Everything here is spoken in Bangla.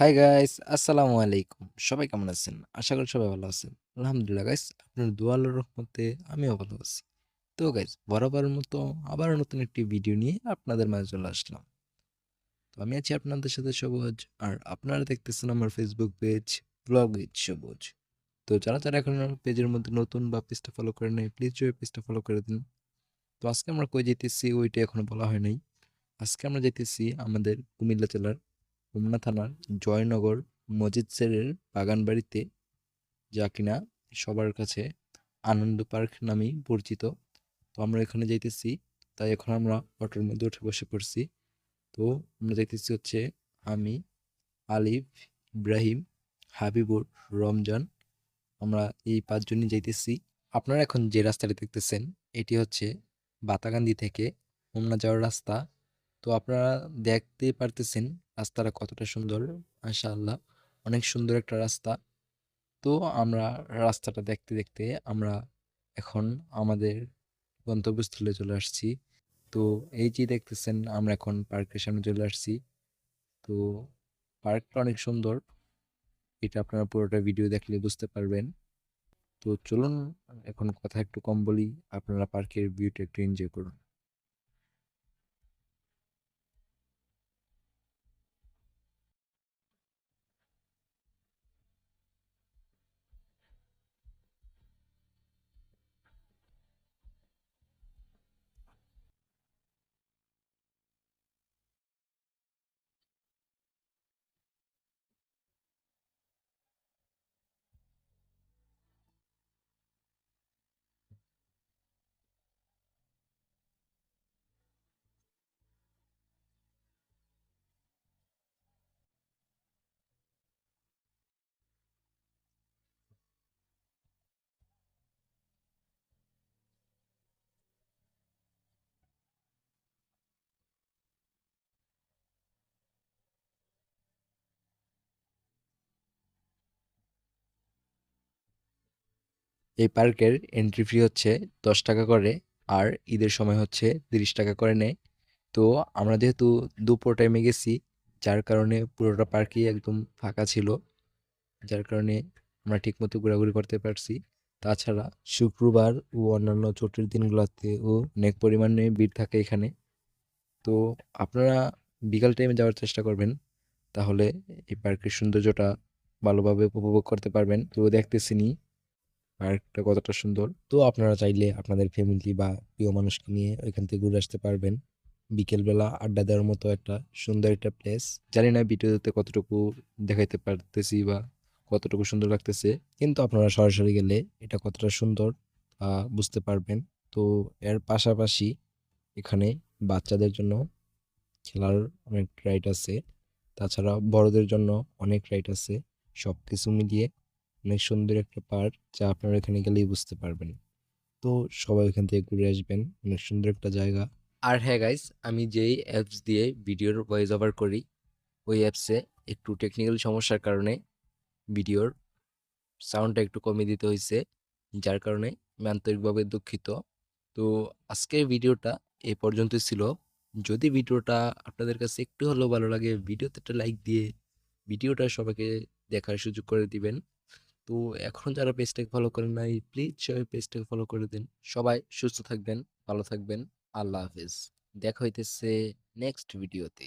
হাই গাইস আসসালামু আলাইকুম। সবাই কেমন আছেন? আশা করি সবাই ভালো আছেন। আলহামদুলিল্লাহ গাইস আপনার দোয়ালের রহমতে আমিও ভালো আছি। তো গাইস বরাবরের মতো আবার নতুন একটি ভিডিও নিয়ে আপনাদের মাঝে চলে আসলাম। তো আমি আছি আপনাদের সাথে সবুজ, আর আপনারা দেখতেছেন আমার ফেসবুক পেজ ব্লগ উইথ সবুজ। তো যারা যারা এখন পেজের মধ্যে নতুন বা পেজটা ফলো করে নেই প্লিজ ওই পেজটা ফলো করে দিন। তো আজকে আমরা কই যেতেছি ওইটা এখনও বলা হয় নাই। আজকে আমরা যেতেছি আমাদের কুমিল্লা জেলার হোমনা থানার জয়নগর মজিদ স্যারের বাগান বাড়িতে যা কিনা সবার কাছে আনন্দ পার্ক নামেই পরিচিত। তো আমরা এখানে যাইতেছি, তাই এখন আমরা অটোর মধ্যে উঠে বসে পড়ছি। তো আমরা যাইতেছি হচ্ছে আমি, আলিফ, ইব্রাহিম, হাবিবুর, রমজান, আমরা এই পাঁচজনই যাইতেছি। আপনারা এখন যে রাস্তাটি দেখতেছেন, এটি হচ্ছে বাতাকান্দি থেকে হোমনা যাওয়ার রাস্তা। তো আপনারা দেখতে পারতেছেন রাস্তাটা কতটা সুন্দর, মাশাআল্লাহ। অনেক সুন্দর একটা রাস্তা। তো আমরা রাস্তাটা দেখতে দেখতে আমরা এখন আমাদের গন্তব্যস্থলে চলে আসছি। তো এই যে দেখতেছেন, আমরা এখন পার্কের সামনে চলে আসছি। তো পার্কটা অনেক সুন্দর। এটা আপনারা পুরোটা ভিডিও দেখলে বুঝতে পারবেন। তো চলুন, এখন কথা একটু কম বলি। আপনারা পার্কের ভিউটা একটু এনজয় করুন। এই পার্কের এন্ট্রি ফি হচ্ছে দশ টাকা করে আর ঈদের সময় হচ্ছে তিরিশ টাকা করে নেয়। তো আমরা যেহেতু দুপুর টাইমে গেছি, যার কারণে পুরোটা পার্কই একদম ফাঁকা ছিল, যার কারণে আমরা ঠিকমতো ঘোরাঘুরি করতে পারছি। তাছাড়া শুক্রবার ও অন্যান্য ছুটির দিনগুলোতেও অনেক পরিমাণে ভিড় থাকে এখানে। তো আপনারা বিকাল টাইমে যাওয়ার চেষ্টা করবেন, তাহলে এই পার্কের সৌন্দর্যটা ভালোভাবে উপভোগ করতে পারবেন। তো দেখতেছিনি পার্কটা কতটা সুন্দর। তো আপনারা চাইলে আপনাদের ফ্যামিলি বা প্রিয় মানুষকে নিয়ে ওইখান থেকে ঘুরে আসতে পারবেন। বিকেলবেলা আড্ডা দেওয়ার মতো একটা সুন্দর একটা প্লেস জানি না ভিডিওতে কতটুকু দেখাইতে পারতেছি বা কতটুকু সুন্দর লাগতেছে, কিন্তু আপনারা সরাসরি গেলে এটা কতটা সুন্দর বুঝতে পারবেন। তো এর পাশাপাশি এখানে বাচ্চাদের জন্য খেলার অনেক রাইড আছে। তাছাড়া বড়দের জন্য অনেক রাইড আছে। সব কিছু মিলিয়ে অনেক সুন্দর একটা পার্ক যা আপনারা এখানে গেলেই বুঝতে পারবেন। তো সবাই এখান থেকে ঘুরে আসবেন, অনেক সুন্দর একটা জায়গা। আর হ্যাঁ গাইস আমি যেই অ্যাপস দিয়ে ভিডিওর ভয়েস ওভার করি, ওই অ্যাপসে একটু টেকনিক্যাল সমস্যার কারণে ভিডিওর সাউন্ডটা একটু কমিয়ে দিতে হয়েছে যার কারণে আমি আন্তরিকভাবে দুঃখিত। তো আজকের ভিডিওটা এ পর্যন্তই ছিল। যদি ভিডিওটা আপনাদের কাছে একটু হলেও ভালো লাগে, ভিডিওতে একটা লাইক দিয়ে ভিডিওটা সবাইকে দেখার সুযোগ করে দিবেন। তো এখন যারা পেজটাকে ফলো করেন নাই প্লিজ সবাই পেজটাকে ফলো করে দিন। সবাই সুস্থ থাকবেন, ভালো থাকবেন। আল্লাহ হাফেজ। দেখা হইতেছে নেক্সট ভিডিওতে